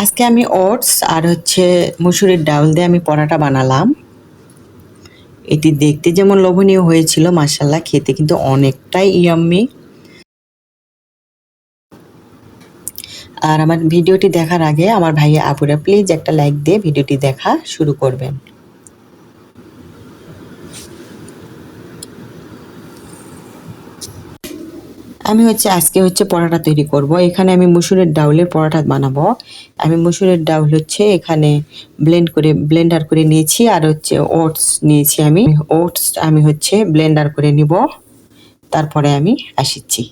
আজকে আমি ওটস আর হচ্ছে মুসুরির ডাল দিয়ে আমি পরাটা বানালাম। এটি দেখতে যেমন লোভনীয় হয়েছিল মাসাল্লাহ খেতে কিন্তু অনেকটাই ইয়াম্মি আর আমার ভিডিওটি দেখার আগে আমার ভাইয়া আপুরা প্লিজ একটা লাইক দিয়ে ভিডিওটি দেখা শুরু করবেন। আমি হচ্ছে আজকে হচ্ছে পরোটা তৈরি করব। এখানে আমি মুসুরের ডাউলের পরোটা বানাবো। আমি মুসুরের ডাউল হচ্ছে এখানে ব্লেন্ড করে ব্লেন্ডার করে নিয়েছি আর হচ্ছে ওটস নিয়েছি আমি। ওটস আমি হচ্ছে ব্লেন্ডার করে নিব। তারপরে আমি আসিচ্ছি।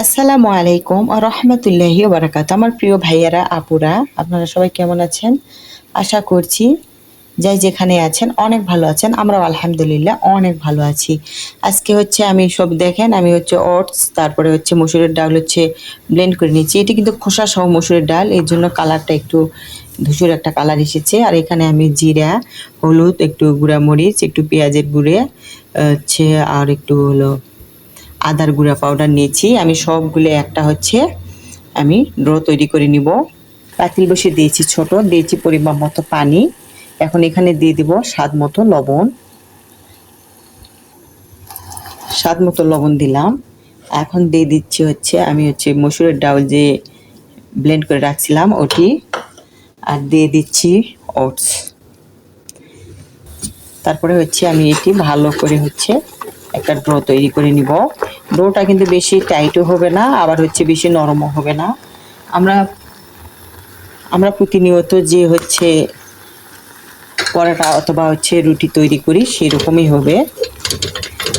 আসসালামু আলাইকুম আর রহমতুল্লাহি বারাকাত আমার প্রিয় ভাইয়ারা, আপুরা, আপনারা সবাই কেমন আছেন? আশা করছি যাই যেখানে আছেন, অনেক ভালো আছেন। আমরাও আলহামদুলিল্লাহ অনেক ভালো আছি। আজকে হচ্ছে আমি সব দেখেন, আমি হচ্ছে ওটস, তারপরে হচ্ছে মসুরের ডাল হচ্ছে ব্লেন্ড করে নিচ্ছি এটি কিন্তু খোসা সহ মসুরের ডাল, এর জন্য কালারটা একটু ধূসর একটা কালার এসেছে। আর এখানে আমি জিরা, হলুদ, একটু গুঁড়া মরিচ, একটু পেঁয়াজের গুঁড়ে, হচ্ছে আর একটু হলো আদার গুঁড়া পাউডার নিয়েছি। আমি সবগুলো একটা হচ্ছে আমি ড্র তৈরি করে নিব। পাতিল বসে দিয়েছি ছোট, দিয়েছি পরিমাণ মতো পানি। এখন এখানে দিয়ে দিব স্বাদ মতো লবণ। স্বাদ মতো লবণ দিলাম। এখন দিয়ে দিচ্ছি হচ্ছে, আমি হচ্ছে মসুরের ডাউল যে ব্লেন্ড করে রাখছিলাম ওটি, আর দিয়ে দিচ্ছি ওটস। তারপরে হচ্ছে আমি এটি ভালো করে হচ্ছে একটা ড্র তৈরি করে নিব। ডোটা কিন্তু বেশি টাইটও হবে না, আবার হচ্ছে বেশি নরমও হবে না। আমরা আমরা প্রতিনিয়ত যে হচ্ছে পরোটা অথবা হচ্ছে রুটি তৈরি করি, সেরকমই হবে।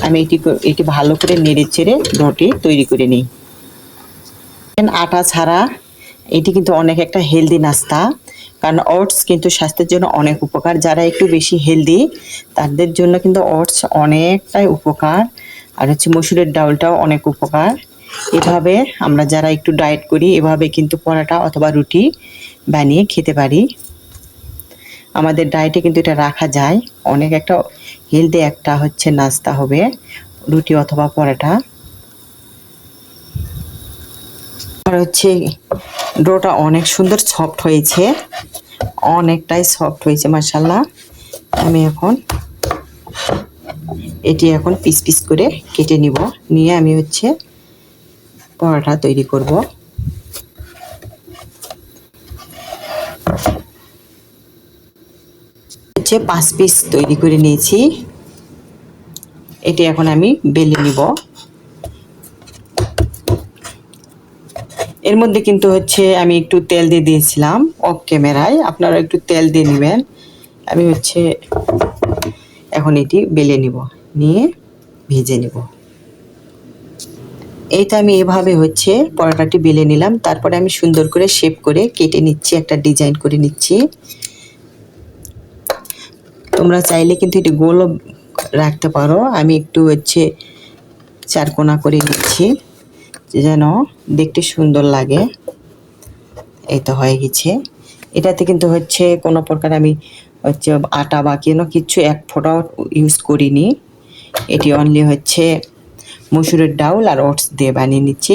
আমি এটি এটি ভালো করে নেড়ে চেড়ে ডোটি তৈরি করে নিই। আটা ছাড়া, এটি কিন্তু অনেক একটা হেলদি নাস্তা, কারণ ওটস কিন্তু স্বাস্থ্যের জন্য অনেক উপকার। যারা একটু বেশি হেলদি, তাদের জন্য কিন্তু ওটস অনেকটাই উপকার। আর হচ্ছে মসুরের ডাউলটাও অনেক উপকার। এভাবে আমরা যারা একটু ডায়েট করি, এভাবে কিন্তু পরোটা অথবা রুটি বানিয়ে খেতে পারি। আমাদের ডায়েটে কিন্তু এটা রাখা যায়। অনেক একটা হেলদি একটা হচ্ছে নাস্তা হবে, রুটি অথবা পরোটা। আর হচ্ছে ডোটা অনেক সুন্দর সফট হয়েছে, অনেকটাই সফট হয়েছে মাসাল্লাহ আমি এখন এটি এখন পিস পিস করে কেটে নিব, নিয়ে আমি হচ্ছে পরোটা তৈরি করব। হচ্ছে পাঁচ পিস তৈরি করে নিয়েছি। এটি এখন আমি বেলে নিব। এর মধ্যে কিন্তু হচ্ছে আমি একটু তেল দিয়ে দিয়েছিলাম অফ ক্যামেরায় আপনারা একটু তেল দিয়ে নেবেন। আমি হচ্ছে এখন এটি বেলে নিব, নিয়ে ভেজে নিব। এইটা আমি এভাবে হচ্ছে পরোটাটি বেলে নিলাম। তারপরে আমি সুন্দর করে শেপ করে কেটে নিচ্ছি, একটা ডিজাইন করে নিচ্ছি। তোমরা চাইলে কিন্তু এটি গোলও রাখতে পারো। আমি একটু হচ্ছে চারকোনা করে নিচ্ছি, যেন দেখতে সুন্দর লাগে। এই তো হয়ে গেছে। এটাতে কিন্তু হচ্ছে কোনো প্রকার আমি হচ্ছে আটা বা কোনো কিছু এক ফোঁটাও ইউজ করিনি। এটি অনলি হচ্ছে মসুরের ডাউল আর ওটস দিয়ে বানিয়ে নিচ্ছি।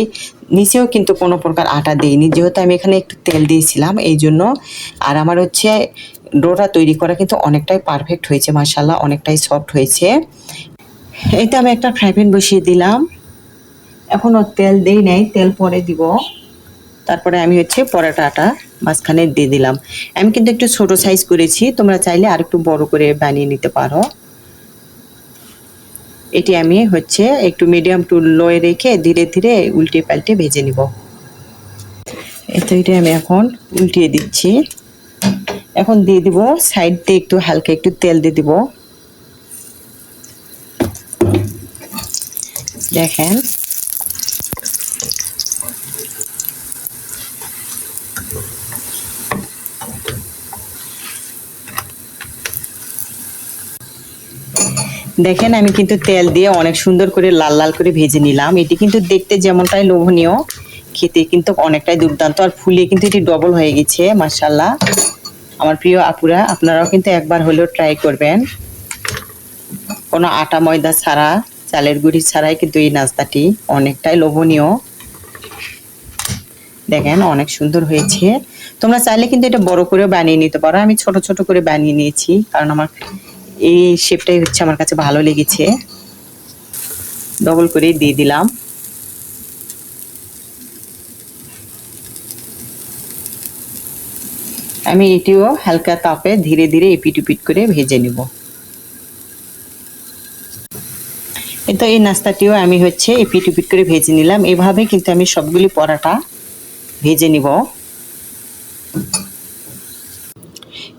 নিচেও কিন্তু কোনো প্রকার আটা দিইনি। যেহেতু আমি এখানে একটু তেল দিয়েছিলাম এই জন্য আর আমার হচ্ছে ডোটা তৈরি করা কিন্তু অনেকটাই পারফেক্ট হয়েছে মাসাল্লাহ অনেকটাই সফট হয়েছে। এইটা আমি একটা ফ্রাই প্যান বসিয়ে দিলাম। এখনও তেল দেই নাই, তেল পরে দিব। তারপরে আমি হচ্ছে পরোটাটা মাঝখানে দিয়ে দিলাম। আমি কিন্তু একটু ছোট সাইজ করেছি, তোমরা চাইলে আর একটু বড় করে বানিয়ে নিতে পারো। এটি আমি হচ্ছে একটু মিডিয়াম টু লোয়ে রেখে ধীরে ধীরে উল্টে পাল্টে ভেজে নিব। এতো এটা আমি এখন উল্টিয়ে দিচ্ছি। এখন দিয়ে দিব সাইড দিয়ে একটু হালকা একটু তেল দিয়ে দিব। দেখেন। দেখেন, আমি কিন্তু তেল দিয়ে অনেক সুন্দর করে লাল লাল করে ভেজে নিলাম। এটি কিন্তু দেখতে যেমনটাই লোভনীয়, খেতে কিন্তু অনেকটাই দুর্দান্ত, আর ফুলিয়ে কিন্তু এটি ডবল হয়ে গেছে মার্শাল্লাহ আমার প্রিয় আপুরা, আপনারাও কিন্তু একবার হলেও ট্রাই করবেন। কোনো আটা ময়দা ছাড়া, চালের গুঁড়ি ছাড়াই কিন্তু এই নাস্তাটি অনেকটাই লোভনীয়। দেখেন, অনেক সুন্দর হয়েছে। তোমরা চাইলে কিন্তু এটা বড় করে বানিয়ে নিতে পারো। আমি ছোট ছোট করে বানিয়ে নিয়েছি, কারণ আমার এই শেপটাই হচ্ছে আমার কাছে ভালো লেগেছে। ডবল করে দিয়ে দিলাম। আমি এটিও হালকা তাপে ধীরে ধীরে এপিট উপিট করে ভেজে নিব। তো এই নাস্তাটিও আমি হচ্ছে এপিট উপিট করে ভেজে নিলাম। এভাবে কিন্তু আমি সবগুলি পরাটা ভেজে নিব।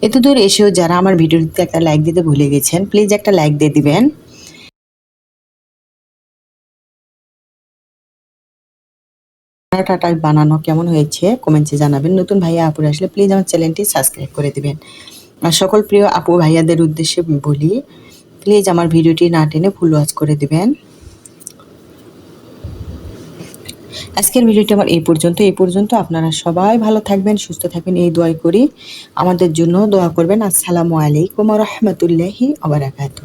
এত দূর এসেও যারা আমার ভিডিওটিতে একটা লাইক দিতে ভুলে গেছেন প্লিজ একটা লাইক দিয়ে দিবেন। পরাটাটা বানানো কেমন হয়েছে কমেন্টে জানাবেন। নতুন ভাইয়া আপুরা আসলে প্লিজ আমার চ্যানেলটি সাবস্ক্রাইব করে দেবেন। আর সকল প্রিয় আপু ভাইয়াদের উদ্দেশ্যে বলি প্লিজ আমার ভিডিওটি না টেনে ফুল ওয়াচ করে দিবেন। আজকের ভিডিওটি আমার এই পর্যন্ত এই পর্যন্ত আপনারা সবাই ভালো থাকবেন, সুস্থ থাকবেন, এই দোয়াই করি। আমাদের জন্য দোয়া করবেন। আসসালামু আলাইকুম রহমতুল্লাহি আবরাকাতু